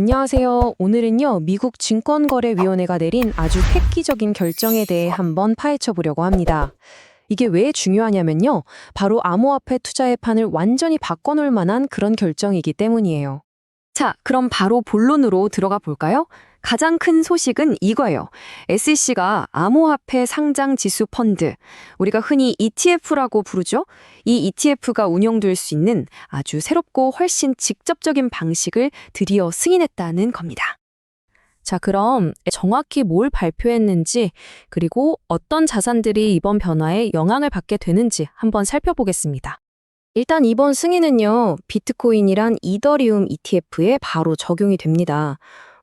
안녕하세요. 오늘은요, 미국 증권거래위원회가 내린 아주 획기적인 결정에 대해 한번 파헤쳐 보려고 합니다. 이게 왜 중요하냐면요. 바로 암호화폐 투자의 판을 완전히 바꿔놓을 만한 그런 결정이기 때문이에요. 자, 그럼 바로 본론으로 들어가 볼까요? 가장 큰 소식은 이거예요. SEC가 암호화폐 상장 지수 펀드, 우리가 흔히 ETF라고 부르죠? 이 ETF가 운영될 수 있는 아주 새롭고 훨씬 직접적인 방식을 드디어 승인했다는 겁니다. 자, 그럼 정확히 뭘 발표했는지, 그리고 어떤 자산들이 이번 변화에 영향을 받게 되는지 한번 살펴보겠습니다. 일단 이번 승인은요, 비트코인이란 이더리움 ETF에 바로 적용이 됩니다.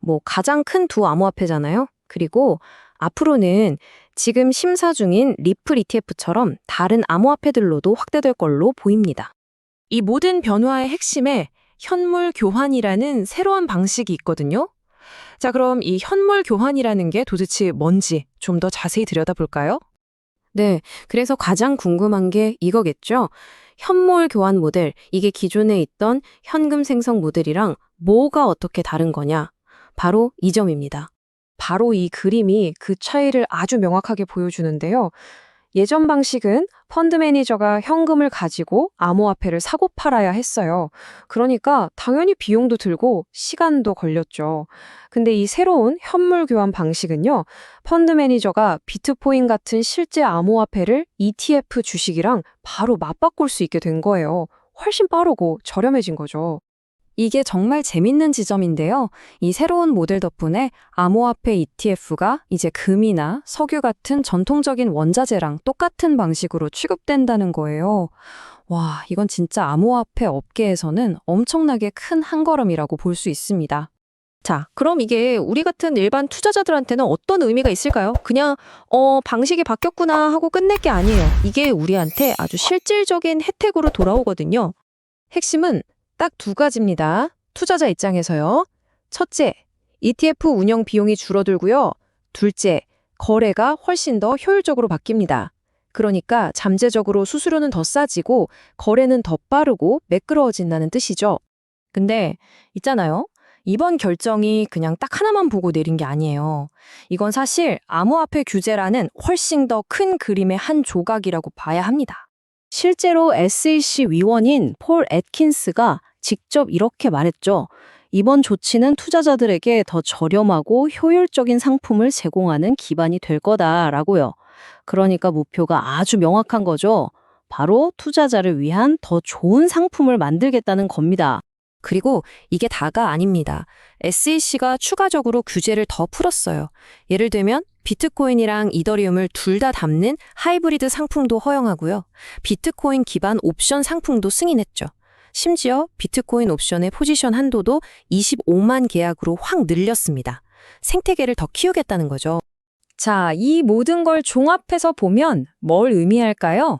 뭐 가장 큰 두 암호화폐잖아요. 그리고 앞으로는 지금 심사 중인 리플 ETF처럼 다른 암호화폐들로도 확대될 걸로 보입니다. 이 모든 변화의 핵심에 현물 교환이라는 새로운 방식이 있거든요. 자, 그럼 이 현물 교환이라는 게 도대체 뭔지 좀 더 자세히 들여다볼까요? 네, 그래서 가장 궁금한 게 이거겠죠. 현물 교환 모델, 이게 기존에 있던 현금 생성 모델이랑 뭐가 어떻게 다른 거냐? 바로 이 점입니다. 바로 이 그림이 그 차이를 아주 명확하게 보여주는데요. 예전 방식은 펀드 매니저가 현금을 가지고 암호화폐를 사고 팔아야 했어요. 그러니까 당연히 비용도 들고 시간도 걸렸죠. 근데 이 새로운 현물 교환 방식은요. 펀드 매니저가 비트코인 같은 실제 암호화폐를 ETF 주식이랑 바로 맞바꿀 수 있게 된 거예요. 훨씬 빠르고 저렴해진 거죠. 이게 정말 재밌는 지점인데요. 이 새로운 모델 덕분에 암호화폐 ETF가 이제 금이나 석유 같은 전통적인 원자재랑 똑같은 방식으로 취급된다는 거예요. 와, 이건 진짜 암호화폐 업계에서는 엄청나게 큰 한 걸음이라고 볼 수 있습니다. 자, 그럼 이게 우리 같은 일반 투자자들한테는 어떤 의미가 있을까요? 그냥, 어, 방식이 바뀌었구나 하고 끝낼 게 아니에요. 이게 우리한테 아주 실질적인 혜택으로 돌아오거든요. 핵심은 딱 두 가지입니다. 투자자 입장에서요. 첫째, ETF 운영 비용이 줄어들고요. 둘째, 거래가 훨씬 더 효율적으로 바뀝니다. 그러니까 잠재적으로 수수료는 더 싸지고 거래는 더 빠르고 매끄러워진다는 뜻이죠. 근데 있잖아요. 이번 결정이 그냥 딱 하나만 보고 내린 게 아니에요. 이건 사실 암호화폐 규제라는 훨씬 더 큰 그림의 한 조각이라고 봐야 합니다. 실제로 SEC 위원인 폴 애킨스가 직접 이렇게 말했죠. 이번 조치는 투자자들에게 더 저렴하고 효율적인 상품을 제공하는 기반이 될 거다라고요. 그러니까 목표가 아주 명확한 거죠. 바로 투자자를 위한 더 좋은 상품을 만들겠다는 겁니다. 그리고 이게 다가 아닙니다. SEC가 추가적으로 규제를 더 풀었어요. 예를 들면 비트코인이랑 이더리움을 둘 다 담는 하이브리드 상품도 허용하고요. 비트코인 기반 옵션 상품도 승인했죠. 심지어 비트코인 옵션의 포지션 한도도 25만 계약으로 확 늘렸습니다. 생태계를 더 키우겠다는 거죠. 자, 이 모든 걸 종합해서 보면 뭘 의미할까요?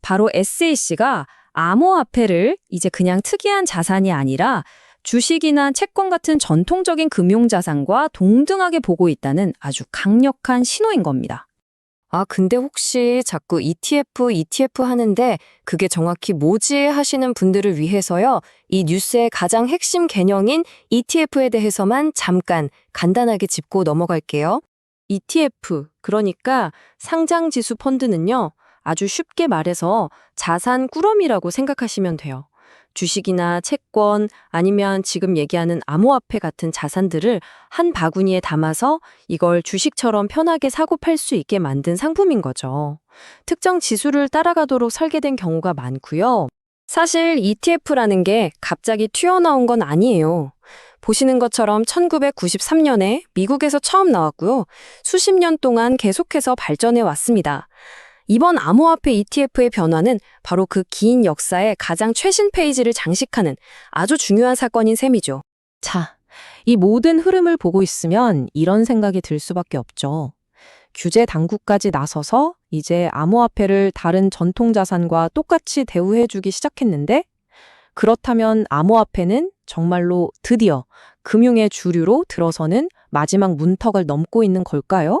바로 SEC가 암호화폐를 이제 그냥 특이한 자산이 아니라 주식이나 채권 같은 전통적인 금융자산과 동등하게 보고 있다는 아주 강력한 신호인 겁니다. 아, 근데 혹시 자꾸 ETF, ETF 하는데 그게 정확히 뭐지 하시는 분들을 위해서요. 이 뉴스의 가장 핵심 개념인 ETF에 대해서만 잠깐 간단하게 짚고 넘어갈게요. ETF, 그러니까 상장지수 펀드는요. 아주 쉽게 말해서 자산 꾸러미라고 생각하시면 돼요. 주식이나 채권 아니면 지금 얘기하는 암호화폐 같은 자산들을 한 바구니에 담아서 이걸 주식처럼 편하게 사고 팔 수 있게 만든 상품인 거죠. 특정 지수를 따라가도록 설계된 경우가 많고요. 사실 ETF라는 게 갑자기 튀어나온 건 아니에요. 보시는 것처럼 1993년에 미국에서 처음 나왔고요. 수십 년 동안 계속해서 발전해 왔습니다. 이번 암호화폐 ETF의 변화는 바로 그 긴 역사의 가장 최신 페이지를 장식하는 아주 중요한 사건인 셈이죠. 자, 이 모든 흐름을 보고 있으면 이런 생각이 들 수밖에 없죠. 규제 당국까지 나서서 이제 암호화폐를 다른 전통 자산과 똑같이 대우해주기 시작했는데, 그렇다면 암호화폐는 정말로 드디어 금융의 주류로 들어서는 마지막 문턱을 넘고 있는 걸까요?